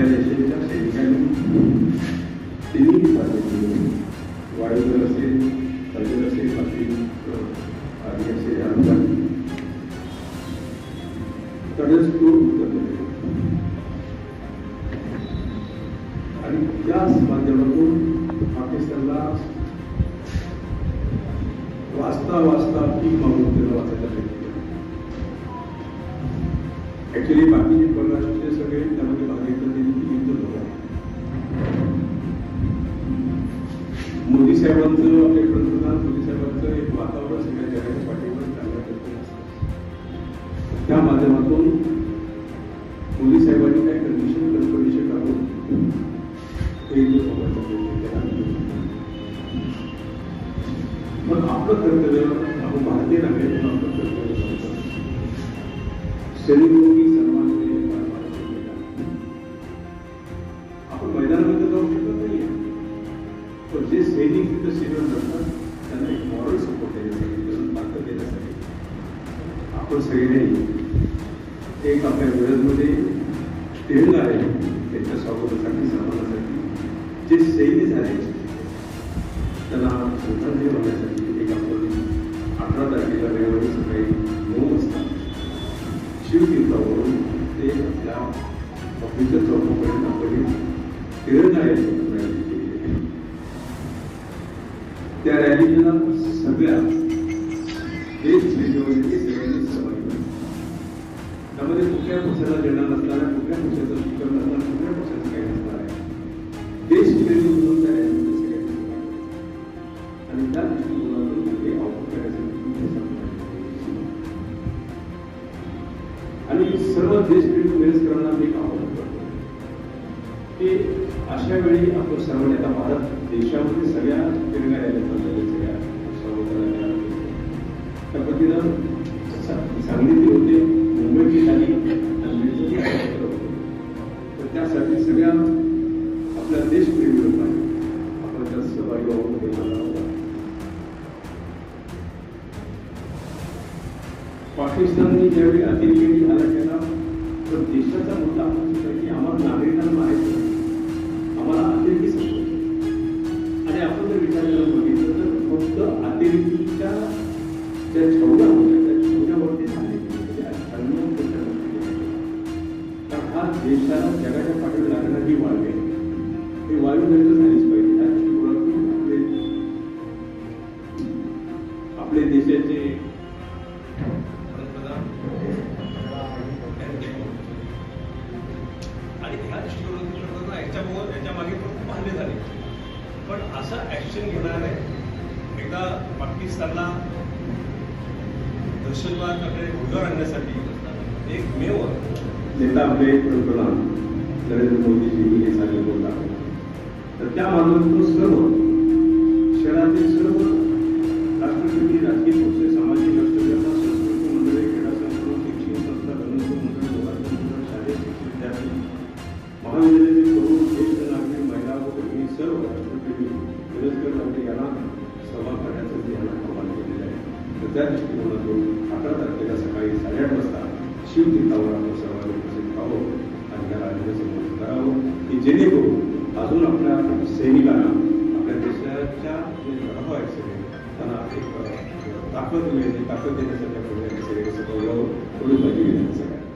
आपल्या देशाच्या सैनिकांनी तिन्ही असेल हजर असेल बाकी आधी असेल अनुदान तडच आणि त्याच माध्यमातून पाकिस्तानला वाचता वाचता पीक मागून त्याला वाचायला ऍक्च्युली बाकीचे परराष्ट्रीय सगळे त्यामध्ये भाग मोदी साहेबांचं आपले पंतप्रधान मोदी साहेबांचं एक वातावरण सगळ्या जगाच्या पाठीवर चांगल्या पद्धतीने असतं त्या माध्यमातून मोदी साहेबांनी काही कंडिशन कन्फर्मेशन काढून ते आपलं कर्तव्य आपण भारतीय नागरिक म्हणून आपलं कर्तव्य सन्मान आपण मैदानामध्ये जे सैनिक तिथं सेवा करतात त्यांना एक मॉरल सपोर्ट देण्यासाठी त्यांना ताकद देण्यासाठी. आपण सगळे एक आपल्या वेळेमध्ये तेल आहे त्यांच्या स्वागतासाठी सन्मानासाठी. जे सैन्य झाले त्यांना श्रद्धांजली वाहण्यासाठी एक आपण अठरा तारखेला रविवारी सकाळी नऊ वाजता शिवतीर्थावरून ते आपल्या ऑफिसच्या चौकापर्यंत आपण तिरंगा रॅली केलेली आहे. त्या रॅलीला सगळ्या देश विदेशामध्ये सगळ्यांनी सहभागी त्यामध्ये कुठल्या पक्षाला देणार नसणार कुठल्या पक्षाचं शिक्षण नसणार कुठल्या पक्षाचं काही नसणार आहे. देश विदेश म्हणून त्या रॅलीमध्ये सगळ्या आणि त्या दृष्टिकोनातून हे आव्हान करायचं म्हणजे आणि सर्व देश देशप्रेमी मिरजकरांना करणार एक आवाहन. की अशा वेळी आपण सर्वांनी आता भारत देशामध्ये सगळ्या फिरण्या रॅल्या चाललेल्या सगळ्या स्वागताला त्या पद्धतीनं सा- होते मुंबईची झाली आणि तर त्यासाठी सगळ्या आपल्या देशप्रेमी लोकांनी आपण त्यात सहभागी व्हावं हे मला पाकिस्तानने ज्यावेळी अतिरेकी हल्ला केला तर देशाचा मुद्दा की आम्हाला नागरिकांना माहिती नाही. आम्हाला अतिरेकी संपवायचे आणि आपण जर विचार करायला बघितलं तर फक्त अतिरेकीच्या ज्या छवड्या होत्या त्या छवड्यावरतीच म्हणजे अतिरेकी तर हा देशाला जगाच्या पाठीवर लागणारी वाळू आहे ही वाळू नष्ट झालीच पाहिजे आपले देशाचे त्याच्याबरोबर त्याच्यामागे पण खूप हल्ले झाले. पण असं ऍक्शन आहे एकदा पाकिस्तानला दहशतवादाकडे घोड्यावर आणण्यासाठी एक मेव नेता आपले पंतप्रधान नरेंद्र मोदीजी हे सांगितलं बोलला तर त्या माध्यमातून सर्व शहरातील सर्व त्या दृष्टिकोनातून अकरा तारखेला सकाळी साडेआठ वाजता शिवतीर्थावर आपण सर्वांनी उपस्थित व्हावं आणि या राज्याचं समोर करावं की जेणेकरून अजून आपल्या सैनिकांना आपल्या देशाच्या जे लढाऊ आहेत सगळे त्यांना एक ताकद मिळते ताकद देण्यासाठी आपण सगळे कसं कळलं थोडी माहिती घेण्याचं